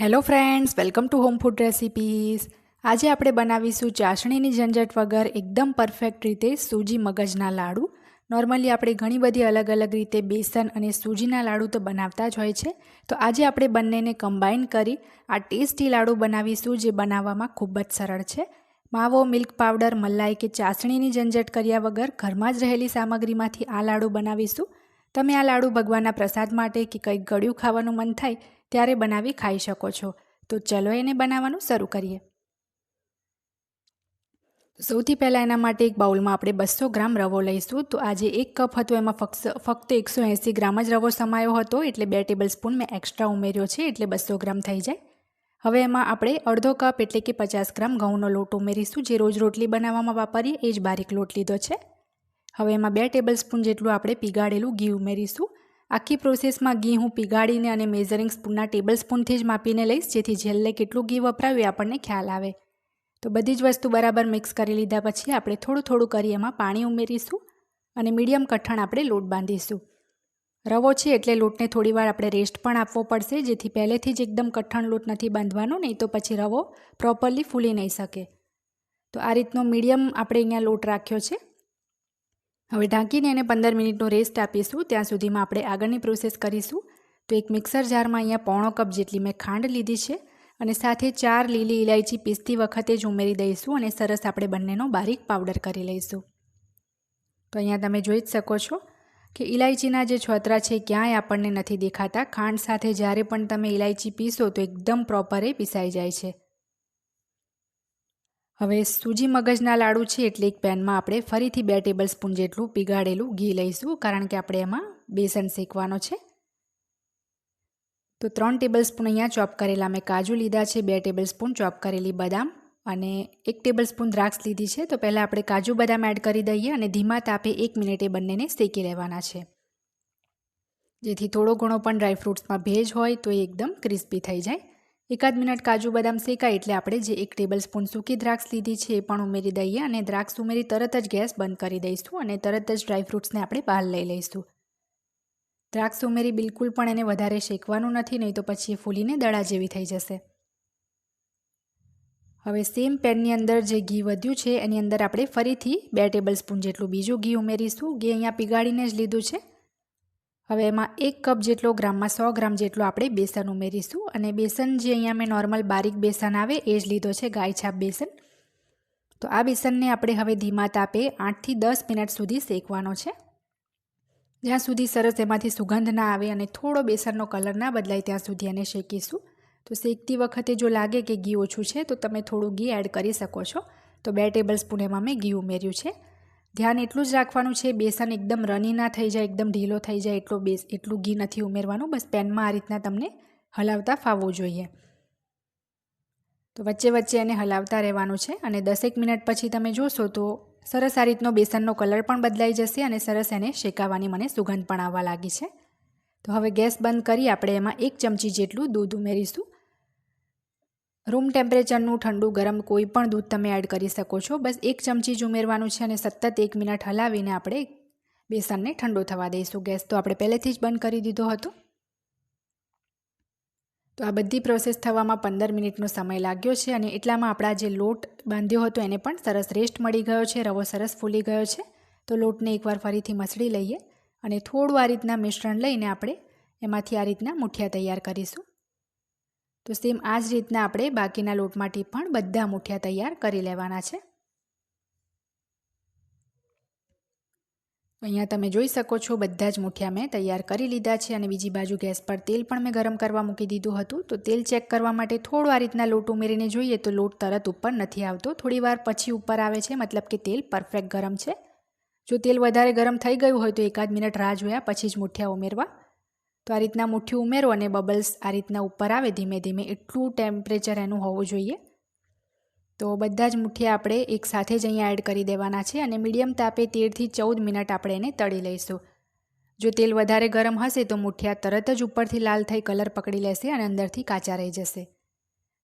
Hello friends welcome to home food recipes આજે આપણે બનાવીશું ચાસણીની ઝંઝટ વગર એકદમ પરફેક્ટ રીતે સૂજી મગજના લાડુ. નોર્મલી આપણે ઘણી બધી અલગ અલગ રીતે બેસન અને સૂજીના લાડુ તો બનાવતા જ હોય છે. તો આજે આપણે બંનેને કમ્બાઈન કરી આ ટેસ્ટી લાડુ બનાવીશું જે બનાવવામાં ખૂબ જ સરળ છે. માવો મિલ્ક પાવડર મલાઈ કે ચાસણીની ઝંઝટ કર્યા વગર ઘરમાં જ રહેલી સામગ્રીમાંથી આ લાડુ બનાવીશું. તમે આ લાડુ ભગવાનના પ્રસાદ માટે કે કંઈક ગળ્યું ખાવાનું મન થાય ત્યારે બનાવી ખાઈ શકો છો. તો ચલો એને બનાવવાનું શરૂ કરીએ. સૌથી પહેલાં એના માટે એક બાઉલમાં આપણે બસો ગ્રામ રવો લઈશું. તો આજે એક કપ હતો, એમાં ફક્ત ફક્ત એકસો એંસી ગ્રામ જ રવો સમાયો હતો. એટલે બે ટેબલ સ્પૂન મેં એક્સ્ટ્રા ઉમેર્યો છે, એટલે બસો ગ્રામ થઈ જાય. હવે એમાં આપણે અડધો કપ એટલે કે પચાસ ગ્રામ ઘઉંનો લોટ ઉમેરીશું, જે રોજ રોટલી બનાવવામાં વાપરીએ, એ જ બારીક લોટ લીધો છે. હવે એમાં બે ટેબલ સ્પૂન જેટલું આપણે પીગાળેલું ઘી ઉમેરીશું. આખી પ્રોસેસમાં ઘી હું પીગાળીને અને મેઝરિંગ સ્પૂનના ટેબલ સ્પૂનથી જ માપીને લઈશ, જેથી છેલ્લે કેટલું ઘી વપરાવ્યું આપણને ખ્યાલ આવે. તો બધી જ વસ્તુ બરાબર મિક્સ કરી લીધા પછી આપણે થોડું થોડું કરી એમાં પાણી ઉમેરીશું અને મીડિયમ કઠણ આપણે લોટ બાંધીશું. રવો છે એટલે લોટને થોડીવાર આપણે રેસ્ટ પણ આપવો પડશે, જેથી પહેલેથી જ એકદમ કઠણ લોટ નથી બાંધવાનો, નહીં તો પછી રવો પ્રોપરલી ફૂલી નહીં શકે. તો આ રીતનો મીડિયમ આપણે અહીંયા લોટ રાખ્યો છે. હવે ઢાંકીને એને પંદર મિનિટનો રેસ્ટ આપીશું. ત્યાં સુધીમાં આપણે આગળની પ્રોસેસ કરીશું. તો એક મિક્સર જારમાં અહીંયા પોણો કપ જેટલી મેં ખાંડ લીધી છે અને સાથે ચાર લીલી ઇલાયચી પીસતી વખતે જ ઉમેરી દઈશું અને સરસ આપણે બંનેનો બારીક પાવડર કરી લઈશું. તો અહીંયા તમે જોઈ જ શકો છો કે ઇલાયચીના જે છોતરા છે ક્યાંય આપણને નથી દેખાતા. ખાંડ સાથે જ્યારે પણ તમે ઇલાયચી પીસો તો એકદમ પ્રોપરે પીસાઈ જાય છે. હવે સૂજી મગજના લાડુ છે એટલે એક પેનમાં આપણે ફરીથી બે ટેબલ સ્પૂન જેટલું પીગાળેલું ઘી લઈશું, કારણ કે આપણે એમાં બેસન શેકવાનો છે. તો ત્રણ ટેબલ સ્પૂન અહીંયા ચોપ કરેલા મેં કાજુ લીધા છે, બે ટેબલ સ્પૂન ચોપ કરેલી બદામ અને એક ટેબલ સ્પૂન દ્રાક્ષ લીધી છે. તો પહેલાં આપણે કાજુ બદામ એડ કરી દઈએ અને ધીમા તાપે એક મિનિટે બંનેને શેકી લેવાના છે. જેથી થોડો ઘણો પણ ડ્રાયફ્રૂટ્સમાં ભેજ હોય તો એ એકદમ ક્રિસ્પી થઈ જાય. એકાદ મિનિટ કાજુ બદામ શેકાય એટલે આપણે જે એક ટેબલ સ્પૂન સૂકી દ્રાક્ષ લીધી છે એ પણ ઉમેરી દઈએ અને દ્રાક્ષ ઉમેરી તરત જ ગેસ બંધ કરી દઈશું અને તરત જ ડ્રાયફ્રૂટ્સને આપણે બહાર લઈ લઈશું. દ્રાક્ષ ઉમેરી બિલકુલ પણ એને વધારે શેકવાનું નથી, નહીં તો પછી ફૂલીને દડા જેવી થઈ જશે. હવે સેમ પેનની અંદર જે ઘી વધ્યું છે, એની અંદર આપણે ફરીથી બે ટેબલ સ્પૂન જેટલું બીજું ઘી ઉમેરીશું. ઘી અહીંયા પીગાળીને જ લીધું છે. હવે એમાં એક કપ જેટલો ગ્રામમાં સો ગ્રામ જેટલો આપણે બેસન ઉમેરીશું અને બેસન જે અહીંયા મેં નોર્મલ બારીક બેસન આવે એ જ લીધો છે, ગાય છાપ બેસન. તો આ બેસનને આપણે હવે ધીમા તાપે આઠથી દસ મિનિટ સુધી શેકવાનો છે. જ્યાં સુધી સરસ એમાંથી સુગંધ ના આવે અને થોડો બેસનનો કલર ના બદલાય ત્યાં સુધી એને શેકીશું. તો શેકતી વખતે જો લાગે કે ઘી ઓછું છે, તો તમે થોડું ઘી એડ કરી શકો છો. તો બે ટેબલ સ્પૂન એમાં મેં ઘી ઉમેર્યું છે. ધ્યાન એટલું જ રાખવાનું છે, બેસન એકદમ રની ના થઈ જાય, એકદમ ઢીલો થઈ જાય, એટલો બેસ, એટલું ઘી નથી ઉમેરવાનું. બસ પેનમાં આ રીતના તમને હલાવતા ફાવવું જોઈએ. તો વચ્ચે વચ્ચે એને હલાવતા રહેવાનું છે અને દસેક મિનિટ પછી તમે જોશો તો સરસ આ રીતનો બેસનનો કલર પણ બદલાઈ જશે અને સરસ એને શેકાવાની મને સુગંધ પણ આવવા લાગી છે. તો હવે ગેસ બંધ કરી આપણે એમાં એક ચમચી જેટલું દૂધ ઉમેરીશું. રૂમ ટેમ્પરેચરનું ઠંડુ ગરમ કોઈ પણ દૂધ તમે એડ કરી શકો છો. બસ એક ચમચી જ ઉમેરવાનું છે અને સતત એક મિનિટ હલાવીને આપણે બેસનને ઠંડો થવા દઈશું. ગેસ તો આપણે પહેલેથી જ બંધ કરી દીધો હતો. તો આ બધી પ્રોસેસ થવામાં પંદર મિનિટનો સમય લાગ્યો છે અને એટલામાં આપણા જે લોટ બાંધ્યો હતો એને પણ સરસ રેસ્ટ મળી ગયો છે. રવો સરસ ફૂલી ગયો છે. તો લોટને એકવાર ફરીથી મસળી લઈએ અને થોડું આ રીતના મિશ્રણ લઈને આપણે એમાંથી આ રીતના મુઠિયા તૈયાર કરીશું. તો સેમ આ જ રીતના આપણે બાકીના લોટમાંથી પણ બધા મૂઠિયા તૈયાર કરી લેવાના છે. અહીંયા તમે જોઈ શકો છો બધા જ મુઠિયા મેં તૈયાર કરી લીધા છે અને બીજી બાજુ ગેસ પર તેલ પણ મેં ગરમ કરવા મૂકી દીધું હતું. તો તેલ ચેક કરવા માટે થોડું આ રીતના લોટ ઉમેરીને જોઈએ તો લોટ તરત ઉપર નથી આવતો. થોડી વાર પછી ઉપર આવે છે, મતલબ કે તેલ પરફેક્ટ ગરમ છે. જો તેલ વધારે ગરમ થઈ ગયું હોય તો એકાદ મિનિટ રાહ જોયા પછી જ મુઠિયા ઉમેરવા. તો આ રીતના મુઠ્ઠી ઉમેરો અને બબલ્સ આ રીતના ઉપર આવે ધીમે ધીમે. એટલું ટેમ્પરેચર એનું હોવું જોઈએ. તો બધા જ મુઠ્ઠી આપણે એક સાથે જ અહીંયા એડ કરી દેવાના છે અને મીડિયમ તાપે તેરથી ચૌદ મિનિટ આપણે એને તળી લઈશું. જો તેલ વધારે ગરમ હશે તો મુઠ્ઠિયા તરત જ ઉપરથી લાલ થઈ કલર પકડી લેશે અને અંદરથી કાચા રહી જશે.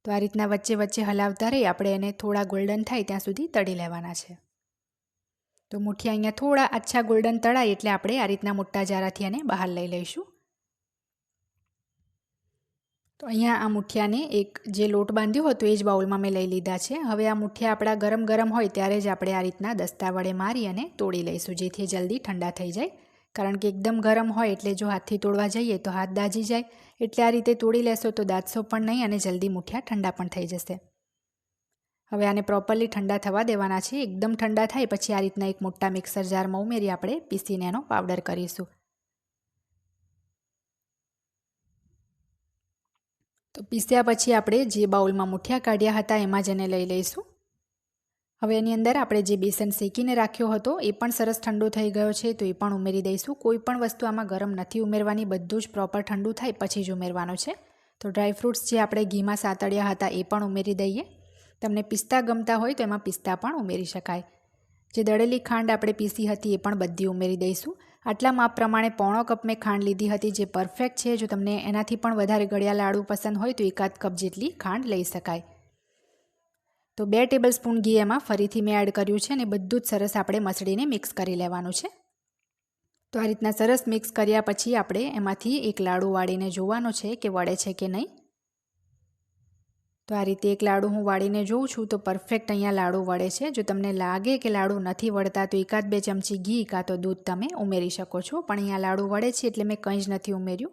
તો આ રીતના વચ્ચે વચ્ચે હલાવતા રહી આપણે એને થોડા ગોલ્ડન થાય ત્યાં સુધી તળી લેવાના છે. તો મુઠ્ઠિયા અહીંયા થોડા આછા ગોલ્ડન તળાય એટલે આપણે આ રીતના મોટા જારાથી એને બહાર લઈ લઈશું. તો અહીંયા આ મુઠિયાને એક જે લોટ બાંધ્યો હતો એ જ બાઉલમાં મેં લઈ લીધા છે. હવે આ મુઠિયા આપણા ગરમ ગરમ હોય ત્યારે જ આપણે આ રીતના દસ્તા વડે મારી અને તોડી લઈશું જેથી જલ્દી ઠંડા થઈ જાય. કારણ કે એકદમ ગરમ હોય એટલે જો હાથથી તોડવા જઈએ તો હાથ દાજી જાય. એટલે આ રીતે તોડી લેશો તો દાદશો પણ નહીં અને જલ્દી મુઠિયા ઠંડા પણ થઈ જશે. હવે આને પ્રોપરલી ઠંડા થવા દેવાના છે. એકદમ ઠંડા થાય પછી આ રીતના એક મોટા મિક્સર જારમાં ઉમેરી આપણે પીસીને એનો પાવડર કરીશું. પીસ્યા પછી આપણે જે બાઉલમાં મુઠિયા કાઢ્યા હતા એમાં જ એને લઈ લઈશું. હવે એની અંદર આપણે જે બેસન શેકીને રાખ્યો હતો એ પણ સરસ ઠંડો થઈ ગયો છે તો એ પણ ઉમેરી દઈશું. કોઈ પણ વસ્તુ આમાં ગરમ નથી ઉમેરવાની, બધું જ પ્રોપર ઠંડુ થાય પછી જ ઉમેરવાનું છે. તો ડ્રાયફ્રૂટ્સ જે આપણે ઘીમાં સાતળ્યા હતા એ પણ ઉમેરી દઈએ. તમને પિસ્તા ગમતા હોય તો એમાં પિસ્તા પણ ઉમેરી શકાય. જે દળેલી ખાંડ આપણે પીસી હતી એ પણ બધી ઉમેરી દઈશું. આટલા માપ પ્રમાણે પોણો કપ મેં ખાંડ લીધી હતી જે પરફેક્ટ છે. જો તમને એનાથી પણ વધારે ગળ્યા લાડુ પસંદ હોય તો એકાદ કપ જેટલી ખાંડ લઈ શકાય. તો બે ટેબલ સ્પૂન ઘી એમાં ફરીથી મેં એડ કર્યું છે અને બધું જ સરસ આપણે મસળીને મિક્સ કરી લેવાનું છે. તો આ રીતના સરસ મિક્સ કર્યા પછી આપણે એમાંથી એક લાડુ વાળીને જોવાનો છે કે વળે છે કે નહીં. તો આ રીતે એક લાડુ હું વાળીને જોઉં છું તો પરફેક્ટ અહીંયા લાડુ વળે છે. જો તમને લાગે કે લાડુ નથી વળતા તો એકાદ બે ચમચી ઘી કાં તો દૂધ તમે ઉમેરી શકો છો. પણ અહીંયા લાડુ વળે છે એટલે મેં કંઈ જ નથી ઉમેર્યું.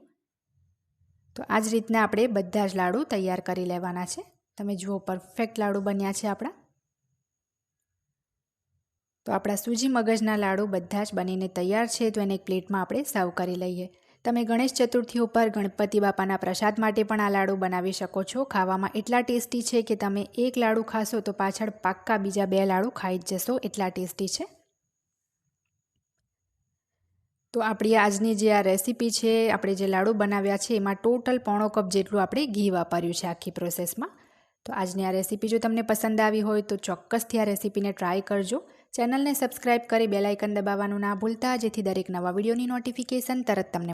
તો આ જ રીતના આપણે બધા જ લાડુ તૈયાર કરી લેવાના છે. તમે જુઓ પરફેક્ટ લાડુ બન્યા છે આપણા. તો આપણા સૂજી મગજના લાડુ બધા જ બનીને તૈયાર છે. તો એને એક પ્લેટમાં આપણે સર્વ કરી લઈએ. તમે ગણેશ ચતુર્થી ઉપર ગણપતિ બાપાના પ્રસાદ માટે પણ આ લાડુ બનાવી શકો છો. ખાવામાં એટલા ટેસ્ટી છે કે તમે એક લાડુ ખાશો તો પાછળ પાક્કા બીજા બે લાડુ ખાઈ જ જશો. એટલા ટેસ્ટી છે. તો આપણી આજની જે આ રેસીપી છે, આપણે જે લાડુ બનાવ્યા છે, એમાં ટોટલ પોણો કપ જેટલું આપણે ઘી વાપર્યું છે આખી પ્રોસેસમાં. તો આજની આ રેસીપી જો તમને પસંદ આવી હોય તો ચોક્કસથી આ રેસીપીને ટ્રાય કરજો. ચેનલને સબસ્ક્રાઇબ કરી બેલાઇકન દબાવવાનું ના ભૂલતા, જેથી દરેક નવા વિડીયોની નોટિફિકેશન તરત તમને